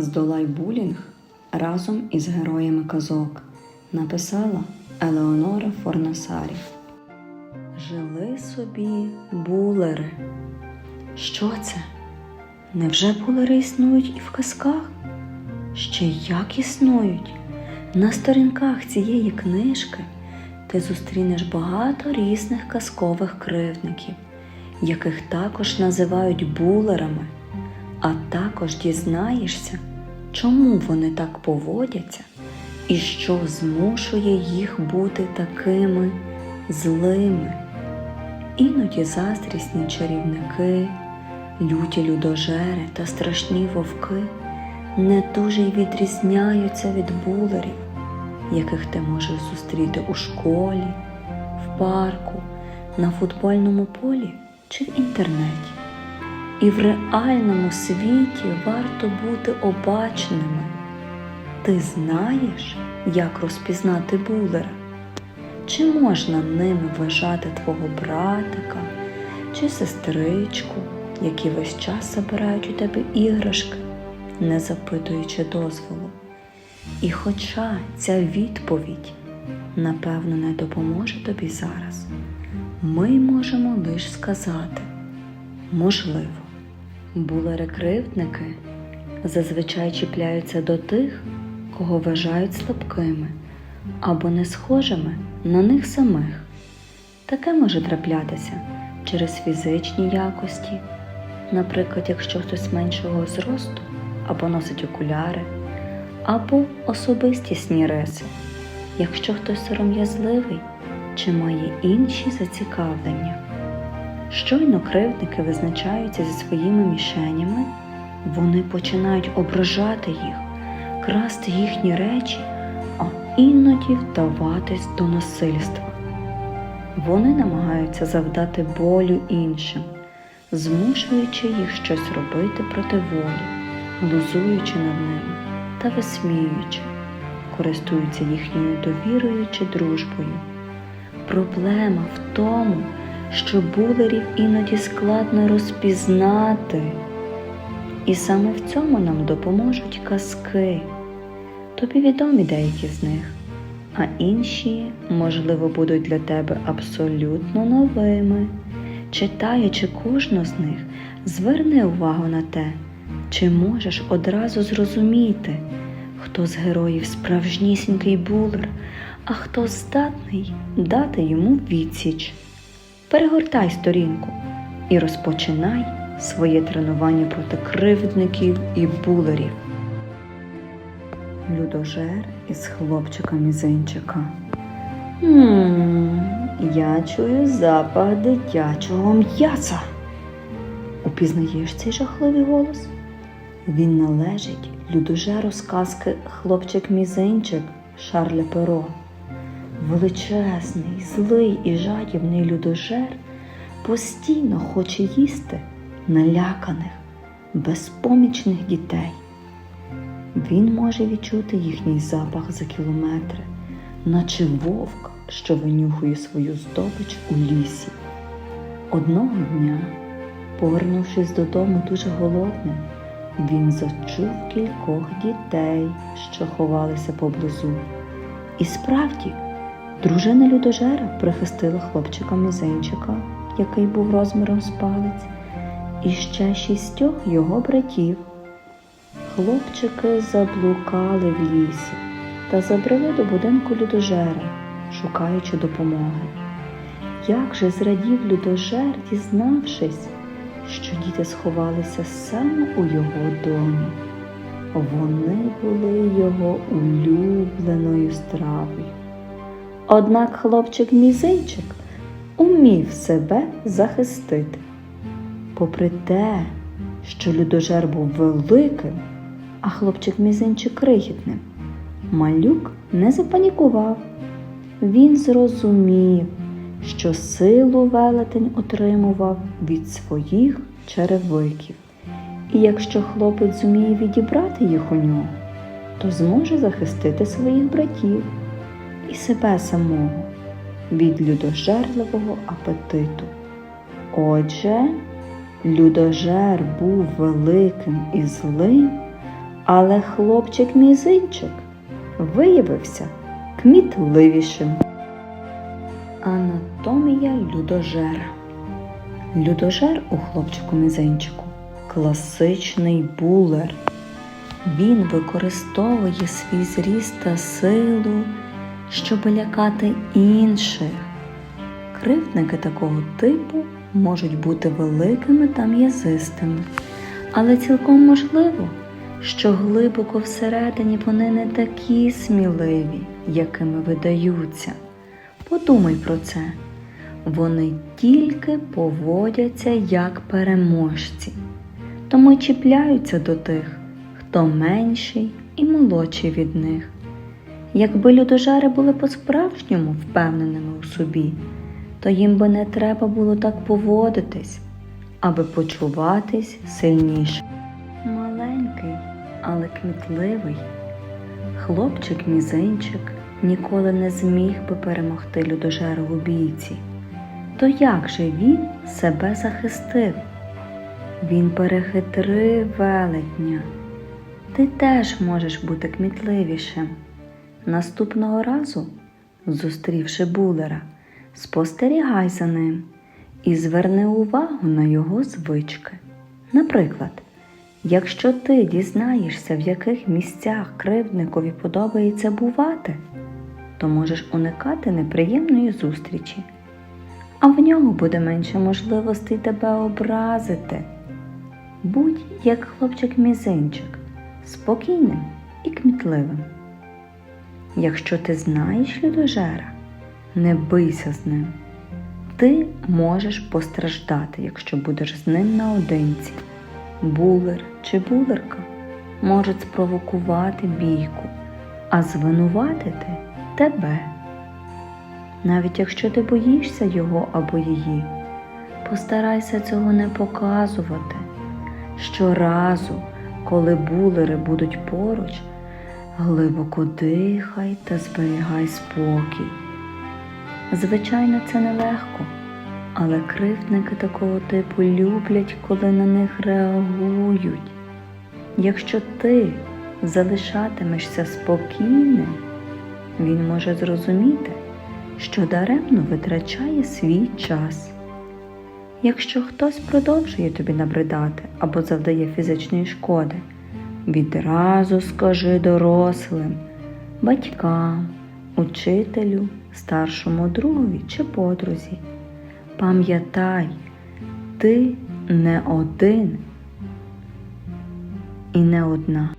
Здолай булінг разом із героями казок написала Елеонора Форнасарі. Жили собі булери. Що це? Невже булери існують і в казках? Ще як існують? На сторінках цієї книжки ти зустрінеш багато різних казкових кривдників, яких також називають булерами, а також дізнаєшся, чому вони так поводяться і що змушує їх бути такими злими. Іноді заздрісні чарівники, люті людожери та страшні вовки не дуже й відрізняються від булерів, яких ти можеш зустріти у школі, в парку, на футбольному полі чи в інтернеті. І в реальному світі варто бути обачними. Ти знаєш, як розпізнати булера? Чи можна ними вважати твого братика чи сестричку, які весь час забирають у тебе іграшки, не запитуючи дозволу? І хоча ця відповідь, напевно, не допоможе тобі зараз, ми можемо лише сказати можливо, булери-кривдники зазвичай чіпляються до тих, кого вважають слабкими або не схожими на них самих. Таке може траплятися через фізичні якості, наприклад, якщо хтось меншого зросту або носить окуляри, або особистісні риси, якщо хтось сором'язливий чи має інші зацікавлення. Щойно кривдники визначаються зі своїми мішенями, вони починають ображати їх, красти їхні речі, а іноді вдаватись до насильства. Вони намагаються завдати болю іншим, змушуючи їх щось робити проти волі, глузуючи над ними та висміюючи, користуються їхньою довірою чи дружбою. Проблема в тому, що булерів іноді складно розпізнати. І саме в цьому нам допоможуть казки. Тобі відомі деякі з них, а інші, можливо, будуть для тебе абсолютно новими. Читаючи кожну з них, зверни увагу на те, чи можеш одразу зрозуміти, хто з героїв справжнісінький булер, а хто здатний дати йому відсіч. Перегортай сторінку і розпочинай своє тренування проти кривдників і булерів. Людожер із хлопчика мізинчика. Ммм, я чую запах дитячого м'яса. Упізнаєш цей жахливий голос? Він належить людожеру сказки Хлопчик мізинчик Шарля Перо. Величезний, злий і жадібний людожер постійно хоче їсти наляканих, безпомічних дітей. Він може відчути їхній запах за кілометри, наче вовк, що винюхує свою здобич у лісі. Одного дня, повернувшись додому дуже голодним, він зачув кількох дітей, що ховалися поблизу. І справді, дружина людожера прихистила хлопчика мізинчика, який був розміром з палець, і ще шістьох його братів. Хлопчики заблукали в лісі та забрели до будинку людожера, шукаючи допомоги. Як же зрадів людожер, дізнавшись, що діти сховалися саме у його домі. Вони були його улюбленою стравою. Однак хлопчик мізинчик умів себе захистити. Попри те, що людожер був великим, а хлопчик мізинчик крихітним, малюк не запанікував. Він зрозумів, що силу велетень отримував від своїх черевиків. І якщо хлопець зуміє відібрати їх у нього, то зможе захистити своїх братів і себе самого від людожерливого апетиту. Отже, людожер був великим і злим, Але хлопчик мізинчик виявився кмітливішим. Анатомія людожера. Людожер у хлопчику мізинчику класичний булер. Він використовує свій зріст та силу, щоб лякати інших. Кривдники такого типу можуть бути великими та м'язистими, але цілком можливо, що глибоко всередині вони не такі сміливі, якими видаються. Подумай про це. Вони тільки поводяться як переможці, тому й чіпляються до тих, хто менший і молодший від них. Якби людожери були по-справжньому впевненими у собі, то їм би не треба було так поводитись, аби почуватись сильніше. Маленький, але кмітливий, хлопчик мізинчик ніколи не зміг би перемогти людожера у бійці. То як же він себе захистив? Він перехитрив велетня. Ти теж можеш бути кмітливішим. Наступного разу, зустрівши булера, спостерігай за ним і зверни увагу на його звички. Наприклад, якщо ти дізнаєшся, в яких місцях кривдникові подобається бувати, то можеш уникати неприємної зустрічі, а в нього буде менше можливостей тебе образити. Будь як хлопчик мізинчик, спокійним і кмітливим. Якщо ти знаєш людожера, не бийся з ним. Ти можеш постраждати, якщо будеш з ним наодинці. Булер чи булерка можуть спровокувати бійку, а звинуватити тебе. Навіть якщо ти боїшся його або її, постарайся цього не показувати. Щоразу, коли булери будуть поруч, глибоко дихай та зберігай спокій. Звичайно, це нелегко, але кривдники такого типу люблять, коли на них реагують. Якщо ти залишатимешся спокійним, він може зрозуміти, що даремно витрачає свій час. Якщо хтось продовжує тобі набридати або завдає фізичної шкоди, відразу скажи дорослим, батькам, учителю, старшому другові чи подрузі. Пам'ятай, ти не один і не одна.